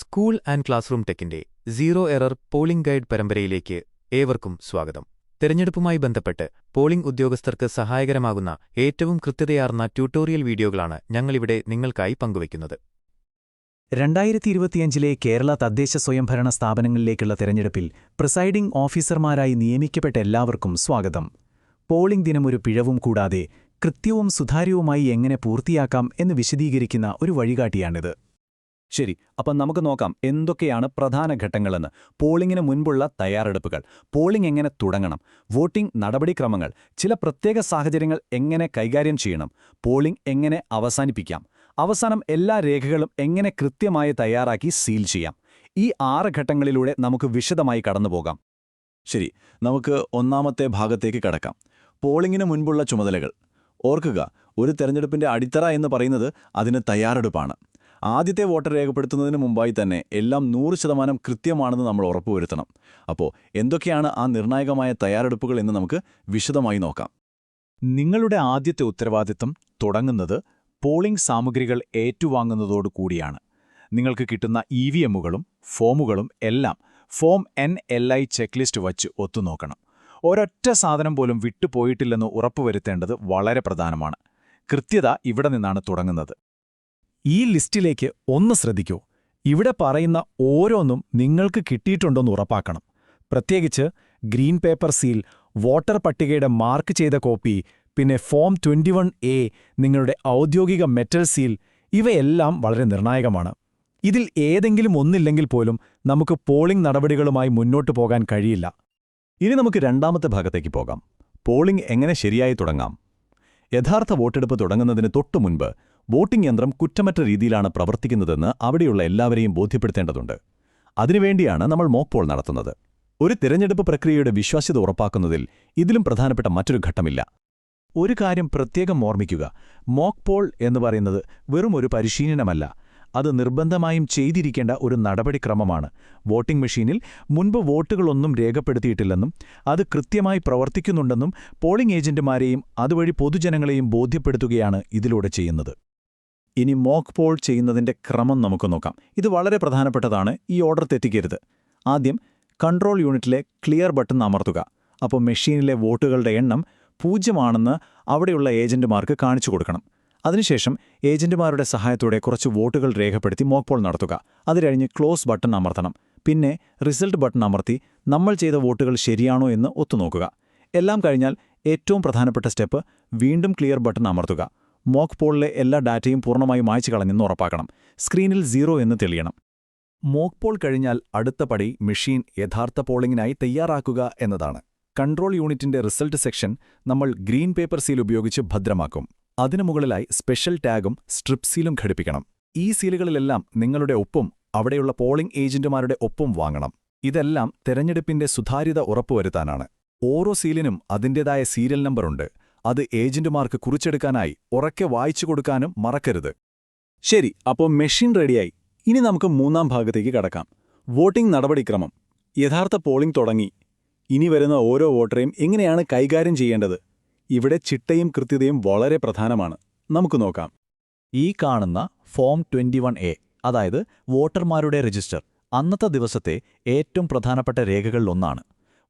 School and class room ടെക്കിന്റെ zero error polling guide പരമ്പരയിലേക്ക് ഏവർക്കും സ്വാഗതം. തെരഞ്ഞെടുപ്പുമായി ബന്ധപ്പെട്ട് പോളിംഗ് ഉദ്യോഗസ്ഥർക്ക് സഹായകരമാകുന്ന ഏറ്റവും കൃത്യതയാർന്ന ട്യൂട്ടോറിയൽ വീഡിയോകളാണ് ഞങ്ങളിവിടെ നിങ്ങൾക്കായി പങ്കുവയ്ക്കുന്നത്. രണ്ടായിരത്തി ഇരുപത്തിയഞ്ചിലെ കേരള തദ്ദേശ സ്വയംഭരണ സ്ഥാപനങ്ങളിലേക്കുള്ള തെരഞ്ഞെടുപ്പിൽ പ്രിസൈഡിംഗ് ഓഫീസർമാരായി നിയമിക്കപ്പെട്ട എല്ലാവർക്കും സ്വാഗതം. പോളിംഗ് ദിനം ഒരു പിഴവും കൂടാതെ കൃത്യവും സുതാര്യവുമായി എങ്ങനെ പൂർത്തിയാക്കാം എന്ന് വിശദീകരിക്കുന്ന ഒരു വഴികാട്ടിയാണിത്. ശരി അപ്പം നമുക്ക് നോക്കാം എന്തൊക്കെയാണ് പ്രധാന ഘട്ടങ്ങളെന്ന്. പോളിംഗിന് മുൻപുള്ള തയ്യാറെടുപ്പുകൾ. പോളിംഗ് എങ്ങനെ തുടങ്ങണം. വോട്ടിംഗ് നടപടിക്രമങ്ങൾ. ചില പ്രത്യേക സാഹചര്യങ്ങൾ എങ്ങനെ കൈകാര്യം ചെയ്യണം. പോളിംഗ് എങ്ങനെ അവസാനിപ്പിക്കാം. അവസാനം എല്ലാ രേഖകളും എങ്ങനെ കൃത്യമായി തയ്യാറാക്കി സീൽ ചെയ്യാം. ഈ ആറ് ഘട്ടങ്ങളിലൂടെ നമുക്ക് വിശദമായി കടന്നുപോകാം. ശരി നമുക്ക് ഒന്നാമത്തെ ഭാഗത്തേക്ക് കടക്കാം. പോളിംഗിന് മുൻപുള്ള ചുമതലകൾ. ഓർക്കുക ഒരു തെരഞ്ഞെടുപ്പിന്റെ അടിത്തറ എന്ന് പറയുന്നത് അതിന് തയ്യാറെടുപ്പാണ്. ആദ്യത്തെ വോട്ട് രേഖപ്പെടുത്തുന്നതിന് മുമ്പായി തന്നെ എല്ലാം നൂറ് ശതമാനം കൃത്യമാണെന്ന് നമ്മൾ ഉറപ്പുവരുത്തണം. അപ്പോൾ എന്തൊക്കെയാണ് ആ നിർണായകമായ തയ്യാറെടുപ്പുകൾ എന്ന് നമുക്ക് വിശദമായി നോക്കാം. നിങ്ങളുടെ ആദ്യത്തെ ഉത്തരവാദിത്തം തുടങ്ങുന്നത് പോളിംഗ് സാമഗ്രികൾ ഏറ്റുവാങ്ങുന്നതോടുകൂടിയാണ് നിങ്ങൾക്ക് കിട്ടുന്ന ഇ വി എമ്മുകളും ഫോമുകളും എല്ലാം form N L I checklist വച്ച് ഒത്തുനോക്കണം. ഒരൊറ്റ സാധനം പോലും വിട്ടുപോയിട്ടില്ലെന്ന് ഉറപ്പുവരുത്തേണ്ടത് വളരെ പ്രധാനമാണ്. കൃത്യത ഇവിടെ നിന്നാണ് തുടങ്ങുന്നത്. ഈ ലിസ്റ്റിലേക്ക് ഒന്ന് ശ്രദ്ധിക്കൂ. ഇവിടെ പറയുന്ന ഓരോന്നും നിങ്ങൾക്ക് കിട്ടിയിട്ടുണ്ടോന്ന് ഉറപ്പാക്കണം. പ്രത്യേകിച്ച് ഗ്രീൻ പേപ്പർ സീൽ വോട്ടർ പട്ടികയുടെ മാർക്ക് ചെയ്ത കോപ്പി പിന്നെ ഫോം 21 എ നിങ്ങളുടെ ഔദ്യോഗിക മെറ്റൽ സീൽ ഇവയെല്ലാം വളരെ നിർണായകമാണ്. ഇതിൽ ഏതെങ്കിലും ഒന്നില്ലെങ്കിൽ പോലും നമുക്ക് പോളിംഗ് നടപടികളുമായി മുന്നോട്ടു പോകാൻ കഴിയില്ല. ഇനി നമുക്ക് രണ്ടാമത്തെ ഭാഗത്തേക്ക് പോകാം. പോളിംഗ് എങ്ങനെ ശരിയായി തുടങ്ങാം? യഥാർത്ഥ വോട്ടെടുപ്പ് തുടങ്ങുന്നതിന് തൊട്ടുമുൻപ് വോട്ടിംഗ് യന്ത്രം കുറ്റമറ്റ രീതിയിലാണ് പ്രവർത്തിക്കുന്നതെന്ന് അവിടെയുള്ള എല്ലാവരെയും ബോധ്യപ്പെടുത്തേണ്ടതുണ്ട്. അതിനുവേണ്ടിയാണ് നമ്മൾ മോക്ക് പോൾ നടത്തുന്നത്. ഒരു തിരഞ്ഞെടുപ്പ് പ്രക്രിയയുടെ വിശ്വാസ്യത ഉറപ്പാക്കുന്നതിൽ ഇതിലും പ്രധാനപ്പെട്ട മറ്റൊരു ഘട്ടമില്ല. ഒരു കാര്യം പ്രത്യേകം ഓർമ്മിക്കുക. മോക്ക് പോൾ എന്ന് പറയുന്നത് വെറും ഒരു പരിശീലനമല്ല. അത് നിർബന്ധമായും ചെയ്തിരിക്കേണ്ട ഒരു നടപടിക്രമമാണ്. വോട്ടിംഗ് മെഷീനിൽ മുൻപ് വോട്ടുകളൊന്നും രേഖപ്പെടുത്തിയിട്ടില്ലെന്നും അത് കൃത്യമായി പ്രവർത്തിക്കുന്നുണ്ടെന്നും പോളിംഗ് ഏജന്റുമാരെയും അതുവഴി പൊതുജനങ്ങളെയും ബോധ്യപ്പെടുത്തുകയാണ് ഇതിലൂടെ ചെയ്യുന്നത്. ഇനി മോക്ക് പോൾ ചെയ്യുന്നതിന്റെ ക്രമം നമുക്ക് നോക്കാം. ഇത് വളരെ പ്രധാനപ്പെട്ടതാണ്. ഈ ഓർഡർ തെറ്റിക്കരുത്. ആദ്യം കൺട്രോൾ യൂണിറ്റിലെ ക്ലിയർ ബട്ടൺ അമർത്തുക. അപ്പോൾ മെഷീനിലെ വോട്ടുകളുടെ എണ്ണം പൂജ്യമാണെന്ന് അവിടെയുള്ള ഏജന്റുമാർക്ക് കാണിച്ചു കൊടുക്കണം. അതിനുശേഷം ഏജന്റുമാരുടെ സഹായത്തോടെ കുറച്ച് വോട്ടുകൾ രേഖപ്പെടുത്തി മോക്ക് പോൾ നടത്തുക. അത് കഴിഞ്ഞ് ക്ലോസ് ബട്ടൺ അമർത്തണം. പിന്നെ റിസൾട്ട് ബട്ടൺ അമർത്തി നമ്മൾ ചെയ്ത വോട്ടുകൾ ശരിയാണോ എന്ന് ഒത്തുനോക്കുക. എല്ലാം കഴിഞ്ഞാൽ ഏറ്റവും പ്രധാനപ്പെട്ട സ്റ്റെപ്പ് വീണ്ടും ക്ലിയർ ബട്ടൺ അമർത്തുക. മോക്ക് പോളിലെ എല്ലാ ഡാറ്റയും പൂർണമായും മായ്ച്ചു കളഞ്ഞെന്ന് ഉറപ്പാക്കണം. സ്ക്രീനിൽ സീറോ എന്ന് തെളിയണം. മോക്ക് പോൾ കഴിഞ്ഞാൽ അടുത്ത പടി മെഷീൻ യഥാർത്ഥ പോളിംഗിനായി തയ്യാറാക്കുക എന്നതാണ്. കൺട്രോൾ യൂണിറ്റിന്റെ റിസൾട്ട് സെക്ഷൻ നമ്മൾ ഗ്രീൻ പേപ്പർ സീൽ ഉപയോഗിച്ച് ഭദ്രമാക്കും. അതിനു മുകളിലായി സ്പെഷ്യൽ ടാഗും സ്ട്രിപ്പ് സീലും ഘടിപ്പിക്കണം. ഈ സീലുകളിലെല്ലാം നിങ്ങളുടെ ഒപ്പും അവിടെയുള്ള പോളിംഗ് ഏജന്റുമാരുടെ ഒപ്പും വാങ്ങണം. ഇതെല്ലാം തെരഞ്ഞെടുപ്പിന്റെ സുതാര്യത ഉറപ്പുവരുത്താനാണ്. ഓരോ സീലിനും അതിന്റെതായ സീരിയൽ നമ്പറുണ്ട്. അത് ഏജന്റുമാർക്ക് കുറിച്ചെടുക്കാനായി ഉറക്കെ വായിച്ചു കൊടുക്കാനും മറക്കരുത്. ശരി അപ്പോൾ മെഷീൻ റെഡിയായി. ഇനി നമുക്ക് മൂന്നാം ഭാഗത്തേക്ക് കടക്കാം. വോട്ടിംഗ് നടപടിക്രമം. യഥാർത്ഥ പോളിംഗ് തുടങ്ങി. ഇനി വരുന്ന ഓരോ വോട്ടറെയും എങ്ങനെയാണ് കൈകാര്യം ചെയ്യേണ്ടത്? ഇവിടെ ചിട്ടയും കൃത്യതയും വളരെ പ്രധാനമാണ്. നമുക്ക് നോക്കാം. ഈ കാണുന്ന ഫോം 21 എ അതായത് വോട്ടർമാരുടെ രജിസ്റ്റർ അന്നത്തെ ദിവസത്തെ ഏറ്റവും പ്രധാനപ്പെട്ട രേഖകളിലൊന്നാണ്.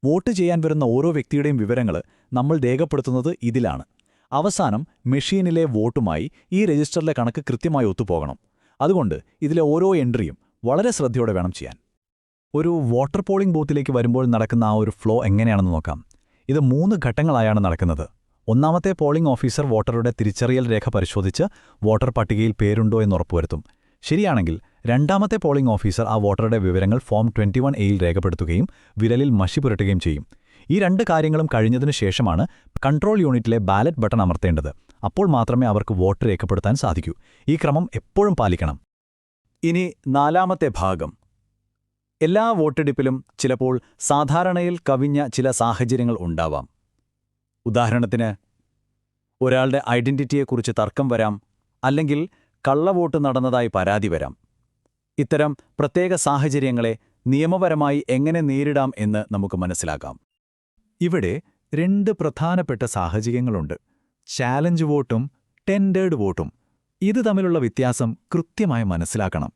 വോട്ട് ചെയ്യാൻ വരുന്ന ഓരോ വ്യക്തിയുടെയും വിവരങ്ങൾ നമ്മൾ രേഖപ്പെടുത്തുന്നത് ഇതിലാണ്. അവസാനം മെഷീനിലെ വോട്ടുമായി ഈ രജിസ്റ്ററിലെ കണക്ക് കൃത്യമായി ഒത്തുപോകണം. അതുകൊണ്ട് ഇതിലെ ഓരോ എൻട്രിയും വളരെ ശ്രദ്ധയോടെ വേണം ചെയ്യാൻ. ഒരു വോട്ടർ പോളിംഗ് ബൂത്തിലേക്ക് വരുമ്പോൾ നടക്കുന്ന ആ ഒരു ഫ്ലോ എങ്ങനെയാണെന്ന് നോക്കാം. ഇത് മൂന്ന് ഘട്ടങ്ങളായാണ് നടക്കുന്നത്. ഒന്നാമത്തെ പോളിംഗ് ഓഫീസർ വോട്ടറുടെ തിരിച്ചറിയൽ രേഖ പരിശോധിച്ച് വോട്ടർ പട്ടികയിൽ പേരുണ്ടോ എന്ന് ഉറപ്പുവരുത്തും. ശരിയാണെങ്കിൽ രണ്ടാമത്തെ പോളിംഗ് ഓഫീസർ ആ വോട്ടറുടെ വിവരങ്ങൾ ഫോം 21 എയിൽ രേഖപ്പെടുത്തുകയും വിരലിൽ മഷി പുരട്ടുകയും ചെയ്യും. ഈ രണ്ട് കാര്യങ്ങളും കഴിഞ്ഞതിനു ശേഷമാണ് കൺട്രോൾ യൂണിറ്റിലെ ബാലറ്റ് ബട്ടൺ അമർത്തേണ്ടത്. അപ്പോൾ മാത്രമേ അവർക്ക് വോട്ട് രേഖപ്പെടുത്താൻ സാധിക്കൂ. ഈ ക്രമം എപ്പോഴും പാലിക്കണം. ഇനി നാലാമത്തെ ഭാഗം. എല്ലാ വോട്ടെടുപ്പിലും ചിലപ്പോൾ സാധാരണയിൽ കവിഞ്ഞ ചില സാഹചര്യങ്ങൾ ഉണ്ടാവാം. ഉദാഹരണത്തിന് ഒരാളുടെ ഐഡന്റിറ്റിയെക്കുറിച്ച് തർക്കം വരാം അല്ലെങ്കിൽ കള്ളവോട്ട് നടന്നതായി പരാതി വരാം. ഇത്തരം പ്രത്യേക സാഹചര്യങ്ങളെ നിയമപരമായി എങ്ങനെ നേരിടാം എന്ന് നമുക്ക് മനസ്സിലാക്കാം. ഇവിടെ രണ്ട് പ്രധാനപ്പെട്ട സാഹചര്യങ്ങളുണ്ട്. ചാലഞ്ച് വോട്ടും ടെൻഡേഡ് വോട്ടും. ഇത് തമ്മിലുള്ള വ്യത്യാസം കൃത്യമായി മനസ്സിലാക്കണം.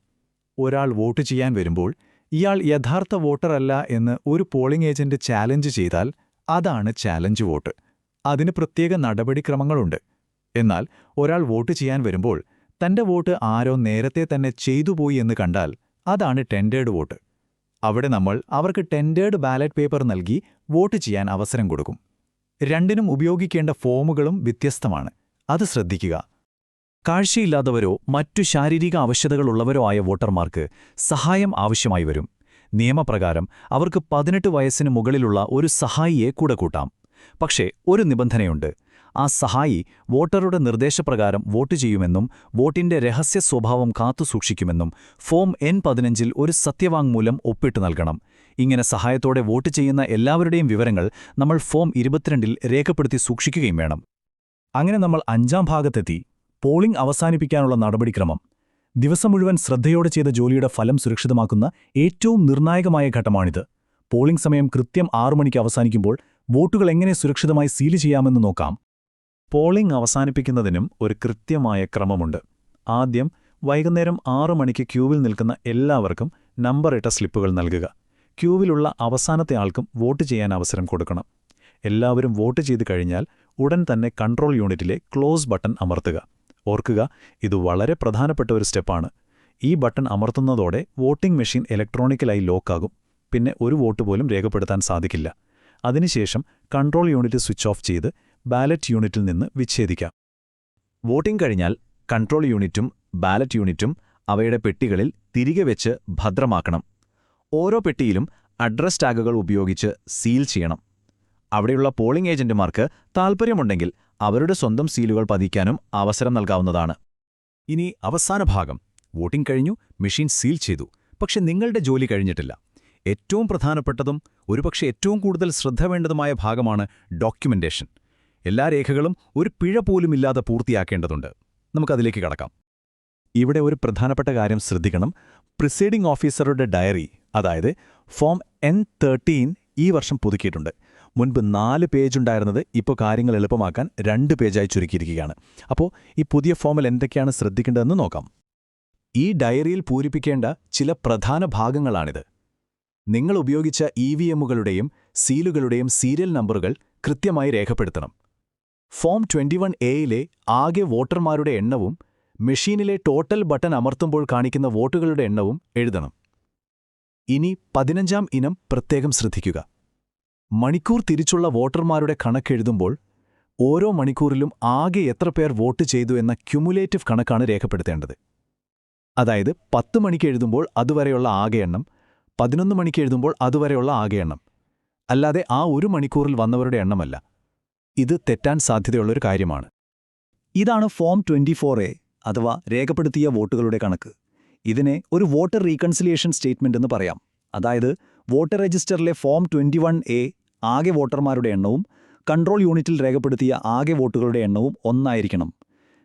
ഒരാൾ വോട്ട് ചെയ്യാൻ വരുമ്പോൾ ഇയാൾ യഥാർത്ഥ വോട്ടറല്ല എന്ന് ഒരു പോളിംഗ് ഏജന്റ് ചാലഞ്ച് ചെയ്താൽ അതാണ് ചാലഞ്ച് വോട്ട്. അതിന് പ്രത്യേക നടപടിക്രമങ്ങളുണ്ട്. എന്നാൽ ഒരാൾ വോട്ട് ചെയ്യാൻ വരുമ്പോൾ തന്റെ വോട്ട് ആരോ നേരത്തെ തന്നെ ചെയ്തുപോയി എന്ന് കണ്ടാൽ അതാണ് ടെൻഡേഡ് വോട്ട്. അവിടെ നമ്മൾ അവർക്ക് ടെൻഡേഡ് ബാലറ്റ് പേപ്പർ നൽകി വോട്ട് ചെയ്യാൻ അവസരം കൊടുക്കും. രണ്ടിനും ഉപയോഗിക്കേണ്ട ഫോമുകളും വ്യത്യസ്തമാണ്. അത് ശ്രദ്ധിക്കുക. കാഴ്ചയില്ലാത്തവരോ മറ്റു ശാരീരിക ആവശ്യതകളുള്ളവരോ ആയ വോട്ടർമാർക്ക് സഹായം ആവശ്യമായി വരും. നിയമപ്രകാരം അവർക്ക് പതിനെട്ട് വയസ്സിന് മുകളിലുള്ള ഒരു സഹായിയെ കൂടെ കൂട്ടാം. പക്ഷേ ഒരു നിബന്ധനയുണ്ട്. ആ സഹായി വോട്ടറുടെ നിർദ്ദേശപ്രകാരം വോട്ട് ചെയ്യുമെന്നും വോട്ടിന്റെ രഹസ്യ സ്വഭാവം കാത്തുസൂക്ഷിക്കുമെന്നും ഫോം എൻ പതിനഞ്ചിൽ ഒരു സത്യവാങ്മൂലം ഒപ്പിട്ടു നൽകണം. ഇങ്ങനെ സഹായത്തോടെ വോട്ട് ചെയ്യുന്ന എല്ലാവരുടെയും വിവരങ്ങൾ നമ്മൾ ഫോം ഇരുപത്തിരണ്ടിൽ രേഖപ്പെടുത്തി സൂക്ഷിക്കുകയും വേണം. അങ്ങനെ നമ്മൾ അഞ്ചാം ഭാഗത്തെത്തി. പോളിംഗ് അവസാനിപ്പിക്കാനുള്ള നടപടിക്രമം. ദിവസം മുഴുവൻ ശ്രദ്ധയോടെ ചെയ്ത ജോലിയുടെ ഫലം സുരക്ഷിതമാക്കുന്ന ഏറ്റവും നിർണായകമായ ഘട്ടമാണിത്. പോളിംഗ് സമയം കൃത്യം ആറു മണിക്ക് അവസാനിക്കുമ്പോൾ വോട്ടുകൾ എങ്ങനെ സുരക്ഷിതമായി സീൽ ചെയ്യാമെന്ന് നോക്കാം. പോളിംഗ് അവസാനിപ്പിക്കുന്നതിനും ഒരു കൃത്യമായ ക്രമമുണ്ട്. ആദ്യം വൈകുന്നേരം ആറു മണിക്ക് ക്യൂവിൽ നിൽക്കുന്ന എല്ലാവർക്കും നമ്പർ ഇട്ട സ്ലിപ്പുകൾ നൽകുക. ക്യൂവിലുള്ള അവസാനത്തെ ആൾക്കും വോട്ട് ചെയ്യാൻ അവസരം കൊടുക്കണം. എല്ലാവരും വോട്ട് ചെയ്തു കഴിഞ്ഞാൽ ഉടൻ തന്നെ കൺട്രോൾ യൂണിറ്റിലെ ക്ലോസ് ബട്ടൺ അമർത്തുക. ഓർക്കുക ഇത് വളരെ പ്രധാനപ്പെട്ട ഒരു സ്റ്റെപ്പാണ്. ഈ ബട്ടൺ അമർത്തുന്നതോടെ വോട്ടിംഗ് മെഷീൻ ഇലക്ട്രോണിക്കലായി ലോക്കാകും. പിന്നെ ഒരു വോട്ട് പോലും രേഖപ്പെടുത്താൻ സാധിക്കില്ല. അതിനുശേഷം കൺട്രോൾ യൂണിറ്റ് സ്വിച്ച് ഓഫ് ചെയ്ത് ബാലറ്റ് യൂണിറ്റിൽ നിന്ന് വിച്ഛേദിക്കാം. വോട്ടിംഗ് കഴിഞ്ഞാൽ കൺട്രോൾ യൂണിറ്റും ബാലറ്റ് യൂണിറ്റും അവയുടെ പെട്ടികളിൽ തിരികെ വെച്ച് ഭദ്രമാക്കണം. ഓരോ പെട്ടിയിലും അഡ്രസ് ടാഗുകൾ ഉപയോഗിച്ച് സീൽ ചെയ്യണം. അവിടെയുള്ള പോളിംഗ് ഏജന്റുമാർക്ക് താൽപ്പര്യമുണ്ടെങ്കിൽ അവരുടെ സ്വന്തം സീലുകൾ പതിക്കാനും അവസരം നൽകാവുന്നതാണ്. ഇനി അവസാന ഭാഗം. വോട്ടിംഗ് കഴിഞ്ഞു മെഷീൻ സീൽ ചെയ്തു. പക്ഷെ നിങ്ങളുടെ ജോലി കഴിഞ്ഞിട്ടില്ല. ഏറ്റവും പ്രധാനപ്പെട്ടതും ഒരുപക്ഷെ ഏറ്റവും കൂടുതൽ ശ്രദ്ധ വേണ്ടതുമായ ഭാഗമാണ് ഡോക്യുമെന്റേഷൻ. എല്ലാ രേഖകളും ഒരു പിഴ പോലുമില്ലാതെ പൂർത്തിയാക്കേണ്ടതുണ്ട്. നമുക്കതിലേക്ക് കടക്കാം. ഇവിടെ ഒരു പ്രധാനപ്പെട്ട കാര്യം ശ്രദ്ധിക്കണം. പ്രിസൈഡിംഗ് ഓഫീസറുടെ ഡയറി അതായത് ഫോം എൻ തേർട്ടീൻ ഈ വർഷം പുതുക്കിയിട്ടുണ്ട്. മുൻപ് നാല് പേജുണ്ടായിരുന്നത് ഇപ്പോൾ കാര്യങ്ങൾ എളുപ്പമാക്കാൻ രണ്ട് പേജായി ചുരുക്കിയിരിക്കുകയാണ്. അപ്പോൾ ഈ പുതിയ ഫോമിൽ എന്തൊക്കെയാണ് ശ്രദ്ധിക്കേണ്ടതെന്ന് നോക്കാം. ഈ ഡയറിയിൽ പൂരിപ്പിക്കേണ്ട ചില പ്രധാന ഭാഗങ്ങളാണിത്. നിങ്ങൾ ഉപയോഗിച്ച ഇ വി എമ്മുകളുടെയും സീലുകളുടെയും സീരിയൽ നമ്പറുകൾ കൃത്യമായി രേഖപ്പെടുത്തണം. ഫോം ട്വന്റി വൺ എയിലെ ആകെ വോട്ടർമാരുടെ എണ്ണവും മെഷീനിലെ ടോട്ടൽ ബട്ടൺ അമർത്തുമ്പോൾ കാണിക്കുന്ന വോട്ടുകളുടെ എണ്ണവും എഴുതണം. ഇനി പതിനഞ്ചാം ഇനം പ്രത്യേകം ശ്രദ്ധിക്കുക. മണിക്കൂർ തിരിച്ചുള്ള വോട്ടർമാരുടെ കണക്കെഴുതുമ്പോൾ ഓരോ മണിക്കൂറിലും ആകെ എത്ര പേർ വോട്ട് ചെയ്തു എന്ന ക്യുമുലേറ്റീവ് കണക്കാണ് രേഖപ്പെടുത്തേണ്ടത്. അതായത് പത്ത് മണിക്ക് എഴുതുമ്പോൾ അതുവരെയുള്ള ആകെ എണ്ണം പതിനൊന്ന് മണിക്ക് എഴുതുമ്പോൾ അതുവരെയുള്ള ആകെ എണ്ണം. അല്ലാതെ ആ ഒരു മണിക്കൂറിൽ വന്നവരുടെ എണ്ണമല്ല. ഇത് തെറ്റാൻ സാധ്യതയുള്ളൊരു കാര്യമാണ്. ഇതാണ് ഫോം ട്വന്റി ഫോർ എ അഥവാ രേഖപ്പെടുത്തിയ വോട്ടുകളുടെ കണക്ക്. ഇതിനെ ഒരു വോട്ടർ റീകൺസിലിയേഷൻ സ്റ്റേറ്റ്മെന്റ് എന്ന് പറയാം. അതായത് വോട്ടർ രജിസ്റ്ററിലെ ഫോം ട്വന്റി വൺ എ ആകെ വോട്ടർമാരുടെ എണ്ണവും കൺട്രോൾ യൂണിറ്റിൽ രേഖപ്പെടുത്തിയ ആകെ വോട്ടുകളുടെ എണ്ണവും ഒന്നായിരിക്കണം.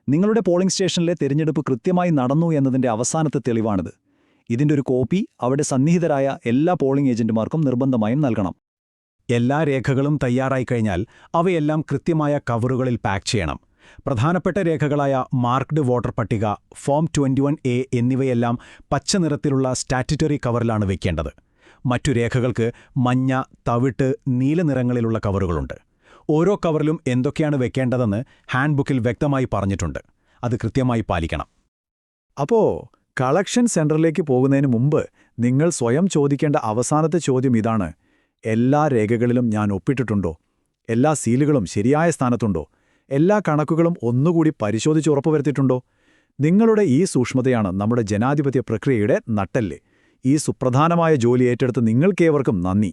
നിങ്ങളുടെ പോളിംഗ് സ്റ്റേഷനിലെ തിരഞ്ഞെടുപ്പ് കൃത്യമായി നടന്നു എന്നതിന്റെ അവസാനത്തെ തെളിവാണിത്. ഇതിന്റെ ഒരു കോപ്പി അവിടെ സന്നിഹിതരായ എല്ലാ പോളിംഗ് ഏജന്റുമാർക്കും നിർബന്ധമായും നൽകണം. എല്ലാ രേഖകളും തയ്യാറായി കഴിഞ്ഞാൽ അവയെല്ലാം കൃത്യമായ കവറുകളിൽ പാക്ക് ചെയ്യണം. പ്രധാനപ്പെട്ട രേഖകളായ മാർക്ക്ഡ് വോട്ടർ പട്ടിക ഫോം ട്വന്റി വൺ എ എന്നിവയെല്ലാം പച്ച നിറത്തിലുള്ള സ്റ്റാറ്റ്യൂട്ടറി കവറിലാണ് വയ്ക്കേണ്ടത് മറ്റു രേഖകൾക്ക് മഞ്ഞ തവിട്ട് നീല നിറങ്ങളിലുള്ള കവറുകളുണ്ട്. ഓരോ കവറിലും എന്തൊക്കെയാണ് വെക്കേണ്ടതെന്ന് ഹാൻഡ്ബുക്കിൽ വ്യക്തമായി പറഞ്ഞിട്ടുണ്ട്. അത് കൃത്യമായി പാലിക്കണം. അപ്പോ കളക്ഷൻ സെന്ററിലേക്ക് പോകുന്നതിന് മുമ്പ് നിങ്ങൾ സ്വയം ചോദിക്കേണ്ട അവസാനത്തെ ചോദ്യം ഇതാണ്. എല്ലാ രേഖകളിലും ഞാൻ ഒപ്പിട്ടിട്ടുണ്ടോ? എല്ലാ സീലുകളും ശരിയായ സ്ഥാനത്തുണ്ടോ? എല്ലാ കണക്കുകളും ഒന്നുകൂടി പരിശോധിച്ച് ഉറപ്പുവരുത്തിയിട്ടുണ്ടോ? നിങ്ങളുടെ ഈ സൂക്ഷ്മതയാണ് നമ്മുടെ ജനാധിപത്യ പ്രക്രിയയുടെ നട്ടല്ലേ. ഈ സുപ്രധാനമായ ജോലി ഏറ്റെടുത്ത് നിങ്ങൾക്കേവർക്കും നന്ദി.